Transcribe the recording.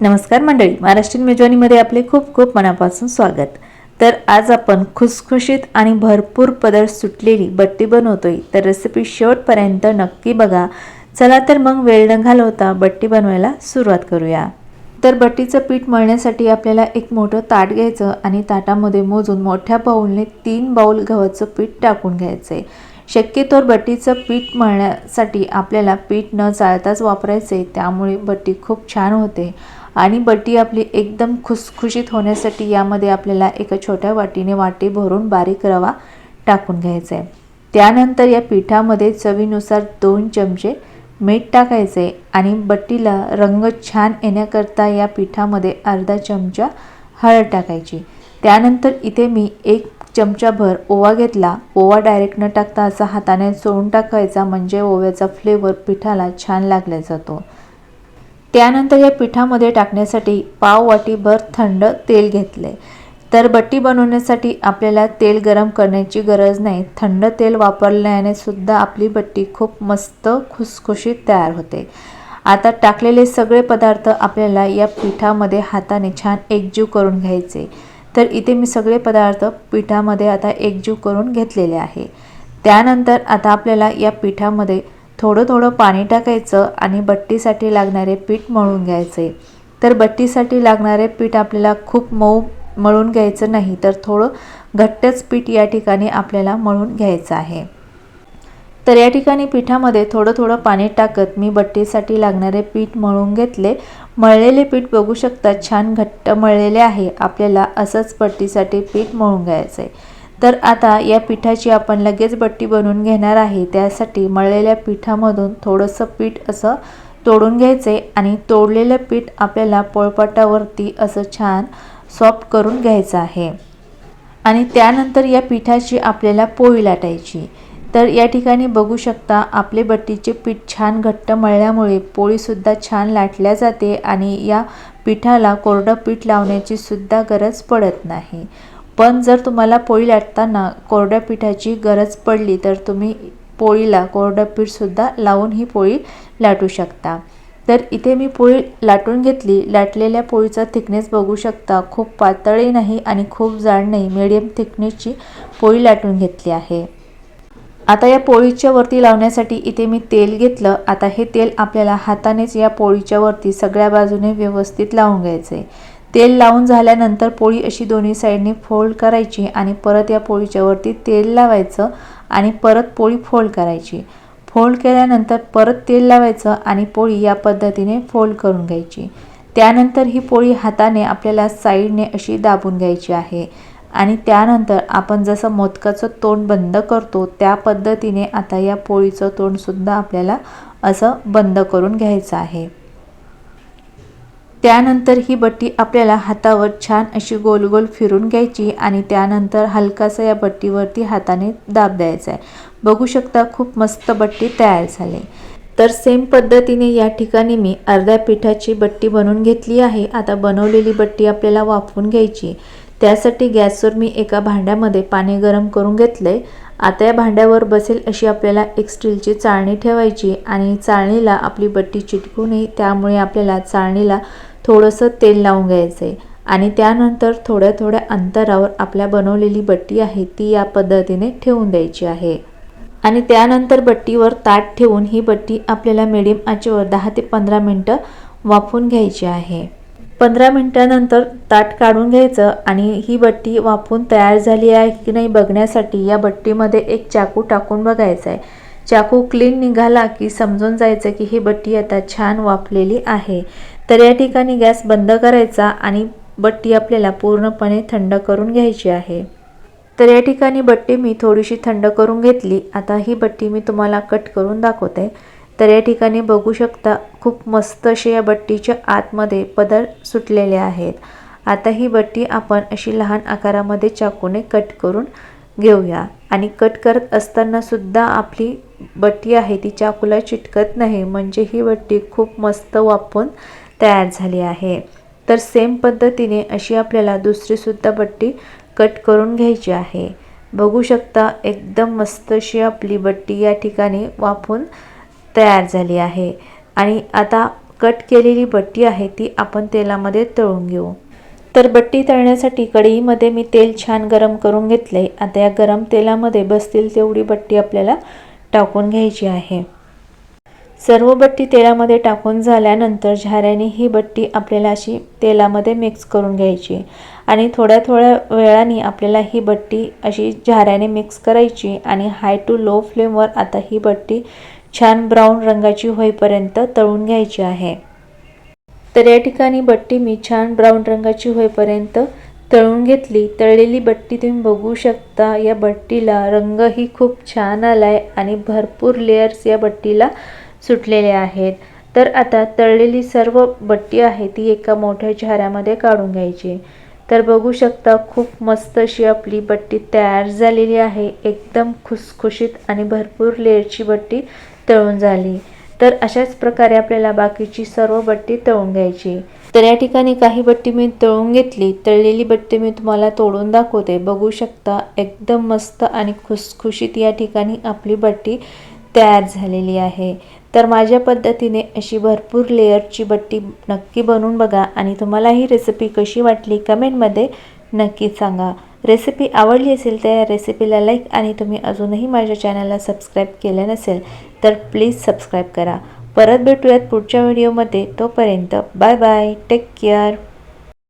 नमस्कार मंडळी महाराष्ट्रीयन मेजवानीमध्ये आपले खूप खूप मनापासून स्वागत. तर आज आपण खुसखुशीत आणि भरपूर पदर सुटलेली बट्टी बनवतोय. तर रेसिपी शेवटपर्यंत नक्की बघा. चला तर मग वेळ न घालवता बट्टी बनवायला सुरुवात करूया. तर बट्टीचं पीठ मळण्यासाठी आपल्याला एक मोठं ताट घ्यायचं आणि ताटामध्ये मोजून मोठ्या बाऊलने तीन बाऊल गव्हाचं पीठ टाकून घ्यायचं. आहे शक्यतोवर बट्टीचं पीठ मळण्यासाठी आपल्याला पीठ न चाळताच वापरायचं आहे त्यामुळे बट्टी खूप छान होते. आणि बट्टी आपली एकदम खुसखुशीत होण्यासाठी यामध्ये आपल्याला एका छोट्या वाटीने वाटी भरून बारीक रवा टाकून घ्यायचा आहे. त्यानंतर या पिठामध्ये चवीनुसार दोन चमचे मीठ टाकायचे आणि बट्टीला रंग छान येण्याकरता या पिठामध्ये अर्धा चमचा हळद टाकायची. त्यानंतर इथे मी एक चमचाभर ओवा घेतला. ओवा डायरेक्ट न टाकता असा हाताने चोळून टाकायचा. म्हणजे ओव्याचा फ्लेवर पिठाला छान लागला जातो. त्यानंतर या पिठामध्ये टाकण्यासाठी पाव वाटीभर थंड तेल घेतले. तर बट्टी बनवण्यासाठी आपल्याला तेल गरम करण्याची गरज नाही. थंड तेल वापरल्याने सुद्धा आपली बट्टी खूप मस्त खुसखुशीत तयार होते. आता टाकलेले सगळे पदार्थ आपल्याला या पिठामध्ये हाताने छान एकजीव करून घ्यायचे. तर इथे मी सगळे पदार्थ पिठामध्ये आता एकजीव करून घेतलेले आहे. त्यानंतर आता आपल्याला या पिठामध्ये थोडं थोडं पाणी टाकायचं आणि बट्टीसाठी लागणारे पीठ मळून घ्यायचे. तर बट्टीसाठी लागणारे पीठ आपल्याला खूप मऊ मळून घ्यायचं नाही तर थोडं घट्टच पीठ या ठिकाणी आपल्याला मळून घ्यायचं आहे. तर या ठिकाणी पिठामध्ये थोडं थोडं पाणी टाकत मी बट्टीसाठी लागणारे पीठ मळून घेतले. मळलेले पीठ बघू शकता छान घट्ट मळलेले आहे. आपल्याला असंच बट्टीसाठी पीठ मळून घ्यायचं आहे तर आता या पिठाची आपण लगेच बट्टी बनवून घेणार आहे. त्यासाठी मळलेल्या पिठामधून थोडंसं पीठ असं तोडून घ्यायचे आणि तोडलेलं पीठ आपल्याला पोळपाटावरती असं छान सॉफ्ट करून घ्यायचं आहे. आणि त्यानंतर या पिठाची आपल्याला पोळी लाटायची. तर या ठिकाणी बघू शकता आपले बट्टीचे पीठ छान घट्ट मळल्यामुळे पोळीसुद्धा छान लाटल्या जाते आणि या पिठाला कोरडं पीठ लावण्याची सुद्धा गरज पडत नाही. पण जर तुम्हाला पोळी लाटताना कोरड्या पिठाची गरज पडली तर तुम्ही पोळीला कोरडं पीठसुद्धा लावून ही पोळी लाटू शकता. तर इथे मी पोळी लाटून घेतली. लाटलेल्या पोळीचा थिकनेस बघू शकता. खूप पातळी नाही आणि खूप जाड नाही. मिडियम थिकनेसची पोळी लाटून घेतली आहे. आता या पोळीच्या वरती लावण्यासाठी इथे मी तेल घेतलं. आता हे तेल आपल्याला हातानेच या पोळीच्या वरती सगळ्या बाजूने व्यवस्थित लावून घ्यायचं आहे तेल लावून झाल्यानंतर पोळी अशी दोन्ही साईडने फोल्ड करायची आणि परत या पोळीच्या वरती तेल लावायचं आणि परत पोळी फोल्ड करायची. फोल्ड केल्यानंतर परत तेल लावायचं आणि पोळी या पद्धतीने फोल्ड करून घ्यायची. त्यानंतर ही पोळी हाताने आपल्याला साईडने अशी दाबून घ्यायची आहे. आणि त्यानंतर आपण जसं मोदकाचं तोंड बंद करतो त्या पद्धतीने आता या पोळीचं तोंडसुद्धा आपल्याला असं बंद करून घ्यायचं आहे. त्यानंतर ही बट्टी आपल्याला हातावर छान अशी गोल गोल फिरून घ्यायची आणि त्यानंतर हलकासा या बट्टीवरती हाताने दाब द्यायचा आहे. बघू शकता खूप मस्त बट्टी तयार झाली. तर सेम पद्धतीने या ठिकाणी मी अर्ध्या पिठाची बट्टी बनवून घेतली आहे. आता बनवलेली बट्टी आपल्याला वाफवून घ्यायची. त्यासाठी गॅसवर मी एका भांड्यामध्ये पाणी गरम करून घेतले आता या भांड्यावर बसेल अशी आपल्याला एक स्टीलची चाळणी ठेवायची आणि चाळणीला आपली बट्टी चिटकू नये. त्यामुळे आपल्याला चाळणीला थोडंसं तेल लावून घ्यायचं आहे आणि त्यानंतर थोड्या थोड्या अंतरावर आपल्या बनवलेली बट्टी आहे ती या पद्धतीने ठेवून द्यायची आहे. आणि त्यानंतर बट्टीवर ताट ठेवून ही बट्टी आपल्याला मिडियम आचेवर दहा ते पंधरा मिनटं वाफून घ्यायची आहे. पंधरा मिनटानंतर ताट काढून घ्यायचं आणि ही बट्टी वाफून तयार झाली आहे की नाही बघण्यासाठी या बट्टीमध्ये एक चाकू टाकून बघायचा आहे चाकू क्लीन निघाला की समजून जायचं की ही बट्टी आता छान वाफलेली आहे. तर या ठिकाणी गॅस बंद करायचा आणि बट्टी आपल्याला पूर्णपणे थंड करून घ्यायची आहे. तर या ठिकाणी बट्टी मी थोडीशी थंड करून घेतली. आता ही बट्टी मी तुम्हाला कट करून दाखवते. तर या ठिकाणी बघू शकता खूप मस्त असे या बट्टीच्या आतमध्ये पदर सुटलेले आहेत. आता ही बट्टी आपण अशी लहान आकारामध्ये चाकूने कट करून घेऊया. आणि कट करत असताना सुद्धा आपली बट्टी आहे ती चाकूला चिटकत नाही. म्हणजे ही बट्टी खूप मस्त वापरून तयार झाली आहे. तर सेम पद्धतीने अशी आपल्याला दुसरीसुद्धा बट्टी कट करून घ्यायची आहे. बघू शकता एकदम मस्त अशी आपली बट्टी या ठिकाणी वाफून तयार झाली आहे. आणि आता कट केलेली बट्टी आहे ती आपण तेलामध्ये तळून घेऊ. तर बट्टी तळण्यासाठी कढईमध्ये मी तेल छान गरम करून घेतले आता या गरम तेलामध्ये बसतील तेवढी बट्टी आपल्याला टाकून घ्यायची आहे. सर्व बट्टी तेलामध्ये टाकून झाल्यानंतर झाऱ्याने ही बट्टी आपल्याला अशी तेलामध्ये मिक्स करून घ्यायची. आणि थोड्या थोड्या वेळाने आपल्याला ही बट्टी अशी झाऱ्याने मिक्स करायची आणि हाय टू लो फ्लेमवर आता ही बट्टी छान ब्राऊन रंगाची होईपर्यंत तळून घ्यायची आहे. तर या ठिकाणी बट्टी मी छान ब्राऊन रंगाची होईपर्यंत तळून घेतली. तळलेली बट्टी तुम्ही बघू शकता या बट्टीला रंगही खूप छान आलाय आणि भरपूर लेयर्स या बट्टीला सुटलेले आहेत. तर आता तळलेली सर्व बट्टी आहे ती एका मोठ्या झाऱ्यामध्ये काढून घ्यायची. तर बघू शकता खूप मस्त अशी आपली बट्टी तयार झालेली आहे. एकदम खुसखुशीत आणि भरपूर लेअरची बट्टी तळून झाली. तर अशाच प्रकारे आपल्याला बाकीची सर्व बट्टी तळून घ्यायची. तर या ठिकाणी काही बट्टी मी तळून घेतली. तळलेली बट्टी मी तुम्हाला तोडून दाखवते. बघू शकता एकदम मस्त आणि खुसखुशीत या ठिकाणी आपली बट्टी तयार झालेली आहे. तर माझ्या पद्धतीने अशी भरपूर लेअरची बट्टी नक्की बनवून बघा आणि तुम्हाला ही रेसिपी कशी वाटली कमेंटमध्ये नक्की सांगा. रेसिपी आवडली असेल तर या रेसिपीला लाईक आणि तुम्ही अजूनही माझ्या चॅनलला सबस्क्राईब केलं नसेल तर प्लीज सबस्क्राईब करा. परत भेटूयात पुढच्या व्हिडिओमध्ये तोपर्यंत बाय बाय टेक केअर